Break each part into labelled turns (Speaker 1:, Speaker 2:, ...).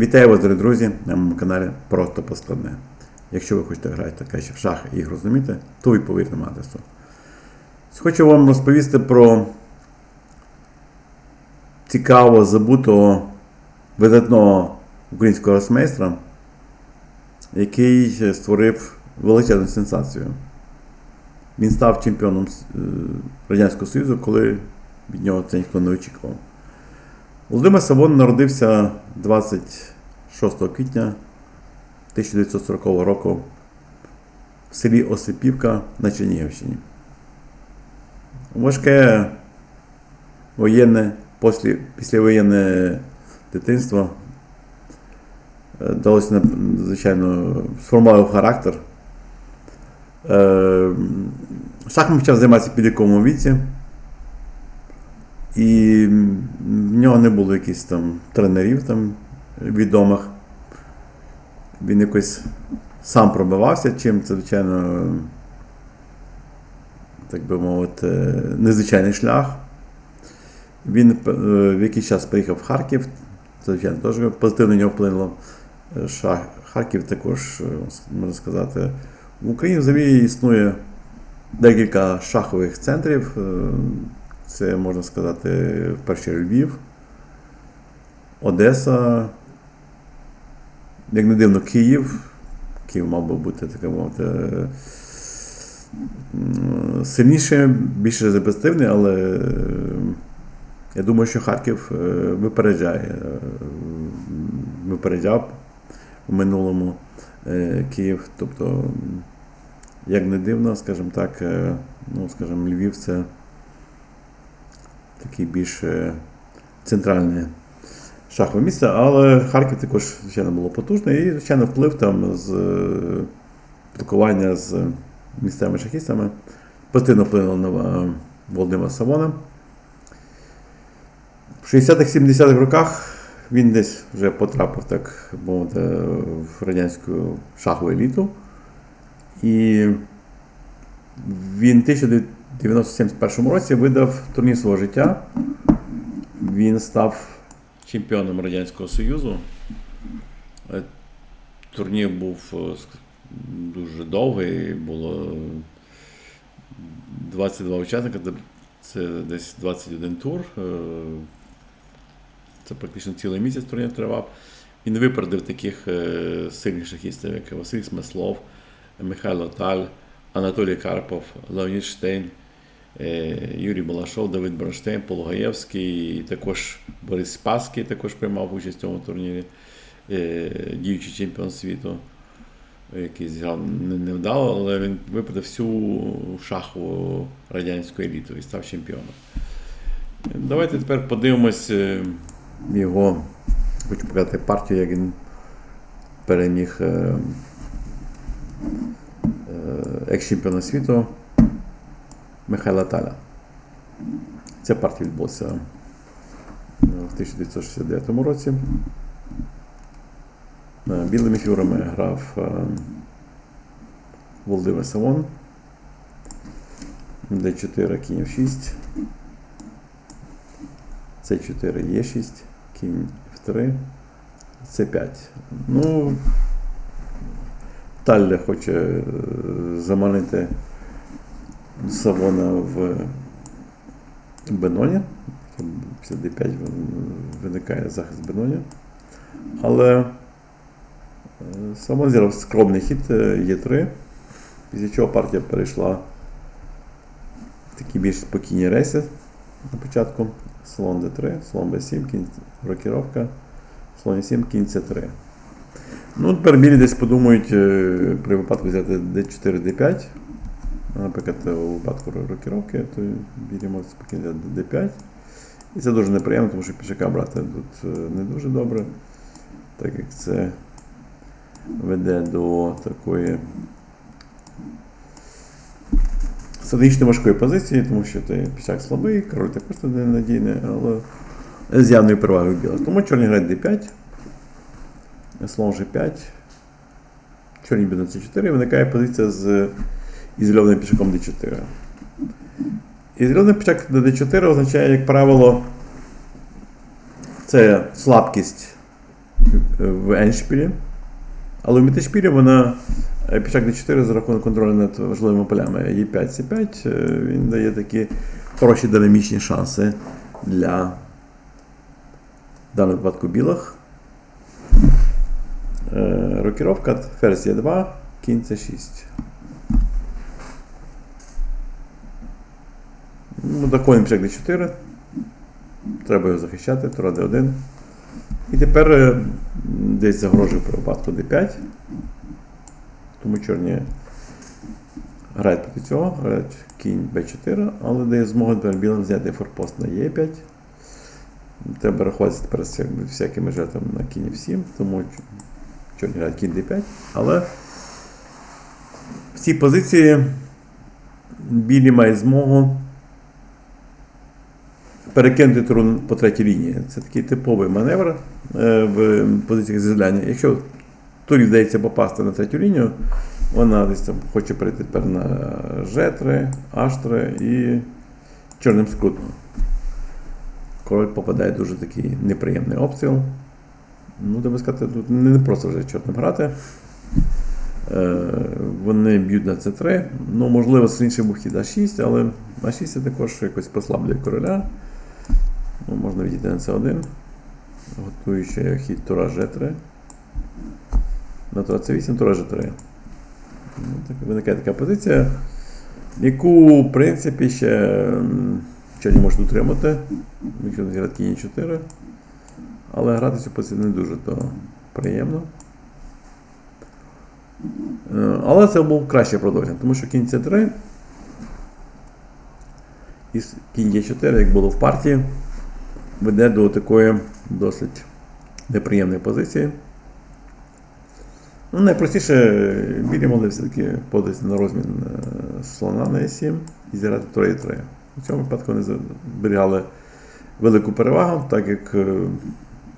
Speaker 1: Вітаю вас, дорогі друзі, на моєму каналі Просто Поскладне. Якщо ви хочете грати краще в шахи і їх розуміти, то відповідь на адресу. Хочу вам розповісти про цікавого, забутого, видатного українського росмейстра, який створив величезну сенсацію. Він став чемпіоном е, Радянського Союзу, коли від нього це ніхто не очікував. Володимир Савон народився 26 квітня 1940 року в селі Осипівка на Чернігівщині. Важке воєнне, після, післявоєнне дитинство е, далося, звичайно, сформував характер. Е, Шахом почав займатися в підлітковому віці. І в нього не було якихось там тренерів там відомих. Він якось сам пробивався, чим це, звичайно, так би мовити, незвичайний шлях. Він е, в якийсь час приїхав в Харків, це, звичайно, теж позитивно на нього вплинуло. Е, Харків також, е, можна сказати, в Україні взагалі існує декілька шахових центрів. Це можна сказати, перший Львів, Одеса, як не дивно, Київ. Київ мав би бути така мовити сильніше, більш репетитивний, але е, я думаю, що Харків е, випереджає, е, випереджав у минулому Київ. Тобто, як не дивно, скажімо так, ну, скажімо, Львів це такі більш е, центральне шахове місце, але Харків також, звичайно, було потужне і, звичайно, вплив там з е, спілкування з місцевими шахістами позитивно вплинуло на е, Володимира Савона. В 60-70-х роках він десь вже потрапив так мовити, в радянську шахову еліту. І він 1900 91-му році видав турнір свого життя. Він став чемпіоном Радянського Союзу. Е, турнір був е, дуже довгий, було 22 учасника, це десь 21 тур. Е, це практично цілий місяць турнір тривав. Він випередив таких сильних шахістів, як Василь Смислов, Михайло Таль, Анатолій Карпов, Леонід Штейн. Юрій Балашов, Давид Бронштейн, Пологаєвський, також Борис Спаський також приймав участь в цьому турнірі, е, діючий чемпіон світу, який зіграв невдало, але він випередив всю шахову радянську еліту і став чемпіоном. Давайте тепер подивимось е, його. Хочу показати партію, як він переміг е, е, екс-чемпіона світу Михайла Таля. Ця партія відбулася е, в 1969 році. Е, Білими фігурами грав е, Володимир Савон. Д4, кінь F6. С4, Е6, кінь F3, С5. Ну, Талля хоче е, заманити Савона в Беноні. Після D5 виникає захист Беноні. Але е, Савон зіграв скромний хід е, Е3, після чого партія перейшла в такі більш спокійні рейси на початку. Слон D3, слон B7, кінь рокіровка, слон 7, кінь C3. Ну, тепер білі десь подумають е, при випадку взяти D4, D5. Наприклад, у випадку рокіровки, то можуть спокійно взяти D5. І це дуже неприємно, тому що пішака брати тут е, не дуже добре, так як це веде до такої стратегічно важкої позиції, тому що ти пішак слабий, король також не надійний, але з явною перевагою білих. Тому чорні грають D5, слон G5, чорні б'ють на C4, виникає позиція з ізольованим пішаком D4. Ізольований пішак на D4 означає, як правило, це слабкість в еншпілі. Але в мітешпілі вона е, пішак d4 за рахунок контролю над важливими полями e5, c5, е, він дає такі хороші динамічні шанси для в даному випадку білих. Е, Рокіровка, ферзь Е2, кінь С6. Ну, до конь пішак d4. Треба його захищати, тура d1. І тепер е, десь загрожує при випадку d5. Тому чорні грають проти цього, грають кінь b4, але дає змогу білим взяти форпост на e5. Треба рахуватися тепер з всякими жертвами на кінь f7, тому чорні грають кінь d5. Але в цій позиції білі мають змогу перекинути туру по третій лінії. Це такий типовий маневр е, в позиціях зізнання. Якщо турі вдається попасти на третю лінію, вона десь там хоче перейти тепер на G3, H3 і чорним скрутом. Король попадає дуже такий неприємний обстріл. Ну, треба сказати, тут не просто вже чорним грати. Е, Вони б'ють на c3. Ну, можливо, сильніший був хід А6, але А6 також якось послаблює короля. Ну, можна відійти на c1. Готуючи хід тура G3. На тура c8, тура G3. Ну, так виникає така позиція, яку, в принципі, ще чорні можуть утримати, якщо не зіграти кінь 4. Але грати цю позицію не дуже то приємно. Е, Але це був краще продовження, тому що кінь С3 і кінь Е4, як було в партії, веде до такої досить неприємної позиції. Ну, найпростіше білі могли все-таки податися на розмін е, слона на Е7 і зіграти 3 3 У цьому випадку вони зберігали велику перевагу, так як е,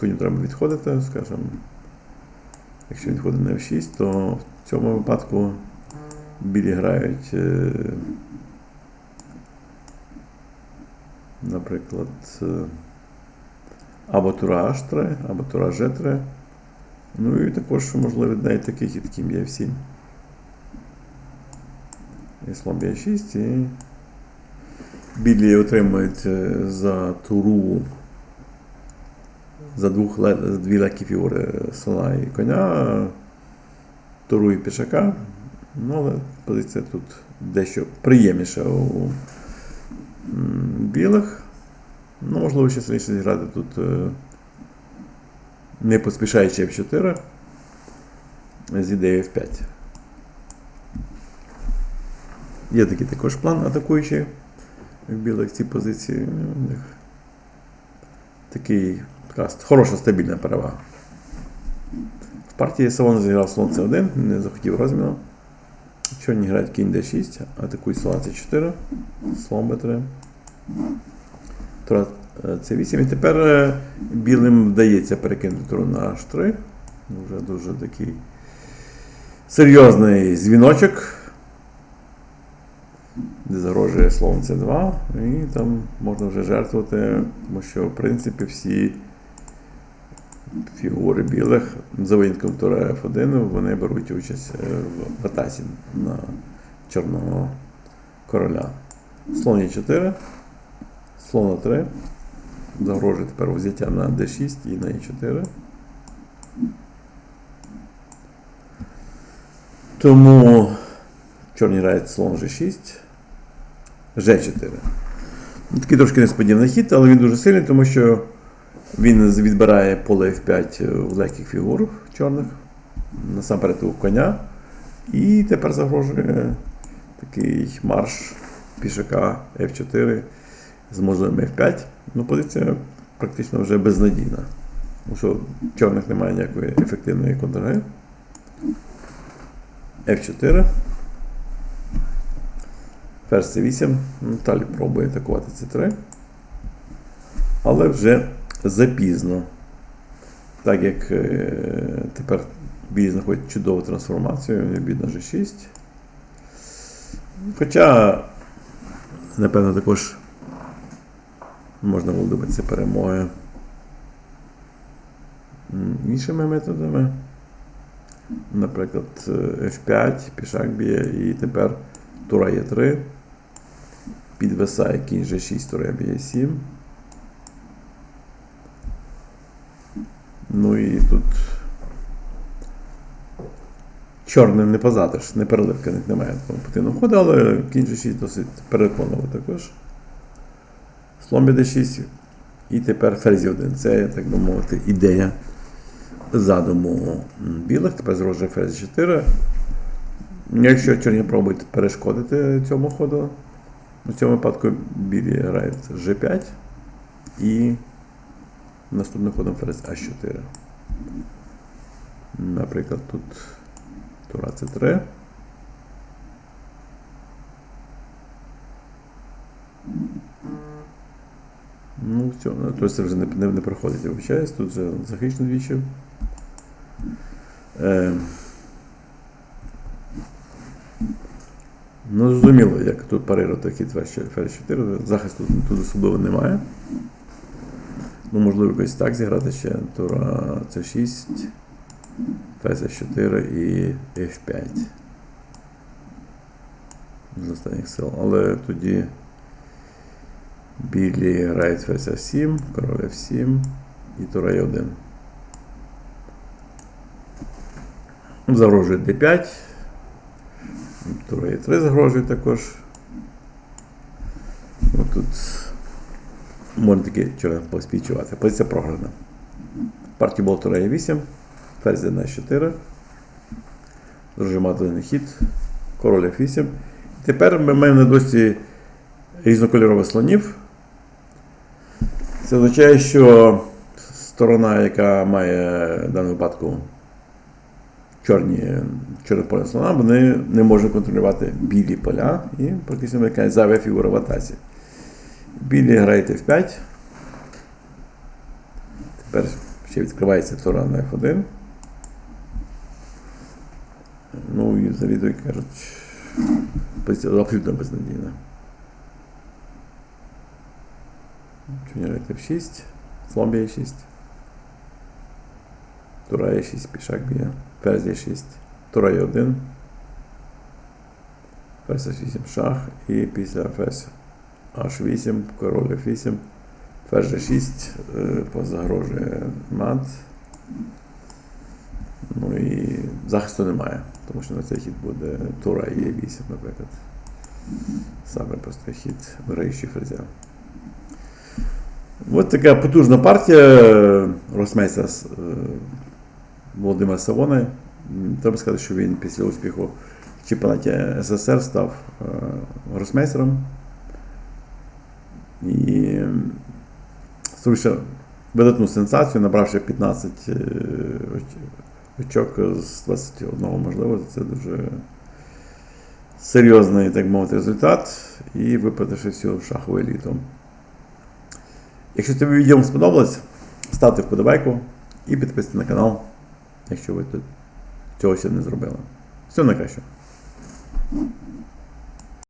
Speaker 1: коню треба відходити, скажімо, якщо він ходить на F6, то в цьому випадку білі грають, е, наприклад, або тура H3, або тура G3. Ну і також можливо навіть такий хід кім є F7. І слон Б6 і білі отримують е, за туру за, двох, дві легкі фігури слона і коня, туру і пішака. Ну, але позиція тут дещо приємніша у білих. Ну, можливо, ще сильніше зіграти тут, е, не поспішаючи F4 з ідеєю F5. Є такий також план атакуючий в білих цій позиції. У них такий, така хороша стабільна перевага. В партії Савон зіграв слон c1, не захотів розміну. Чорні грають кінь d6, атакують слон c4, слон b3. Тура е, c8. І тепер е, білим вдається перекинути туру на h3. Вже дуже такий серйозний дзвіночок, де загрожує слон c2, і там можна вже жертвувати, тому що, в принципі, всі фігури білих, за винятком тура F1, вони беруть участь е, в атаці на чорного короля. Слон Е4, слон А3. Загрожує тепер взяття на D6 і на E4. Тому чорні грають слон G6, G4. Ну, Такий трошки несподіваний хід, але він дуже сильний, тому що він відбирає поле F5 в легких фігур чорних, насамперед у коня. І тепер загрожує такий марш пішака F4 з можливим F5. Ну, позиція практично вже безнадійна. Тому що в чорних немає ніякої ефективної контргри. F4. Ферзь C8. Ну, Далі пробує атакувати C3. Але вже запізно. Так як е, тепер бій знаходить чудову трансформацію, він бід на G6. Хоча, напевно, також можна було добитися перемоги іншими методами. Наприклад, е, F5, пішак б'є, і тепер тура є 3. Підвисає кінь G6, тура б'є 7. Ну і тут чорним не позадиш, не переливка немає такого потрібного ходу, але кінь G6 досить переконливо також. Слон d6 і тепер ферзь 1. Це, так би мовити, ідея задуму білих. Тепер зрожує ферзь 4. Якщо чорні пробують перешкодити цьому ходу, у цьому випадку білі грають G5 і наступним ходом ферзь А4. Наприклад, тут тура С3. Ну, все, ну, тобто це вже не, не, не проходить, вибачаюсь, тут вже захищено двічі. Е, ну, зрозуміло, як тут парирувати хід ферзь 4, захисту тут особливо немає. Ну, можливо, якось так зіграти ще тура С6, ферзь 4 і F5. З останніх сил. Але тоді білі грають ферзь F7, король F7 і тура Е1. Загрожує D5. Тура Е3 загрожує також. Ну, тут можна таки чорно поспічувати. Позиція програна. Партія була тура Е8, ферзь на 4. Зажимати хід, король F8. Тепер ми маємо на досі різнокольорових слонів. Це означає, що сторона, яка має в даному випадку чорні чорне поле слона, вони не можуть контролювати білі поля і практично виникає зайва фігура в атаці. Білі грають F5. Тепер ще відкривається тура на F1. Ну і завідує, кажуть, позиція абсолютно безнадійна. Чуняр F6, слон б'є 6. Тура Е6, пішак б'є, ферзь Е6, тура Е1, ферзь H8 шах і після ферзь H8, король F8, ферзь G6 е, позагрожує мат. Ну і захисту немає, тому що на цей хід буде тура і Е8, наприклад. Саме простий хід, виграючи ферзя. Ось така потужна партія росмейстера з, е, Володимира Савони. Треба сказати, що він після успіху в чемпіонаті СССР став гросмейстером. І м, видатну сенсацію, набравши 15 е, очок з 21, можливо, це дуже серйозний, так мовити, результат. І виплативши всю шахову еліту. Якщо тобі відео сподобалось, ставте вподобайку і підписуйтесь на канал, якщо ви тут цього ще не зробили. Всього найкращого.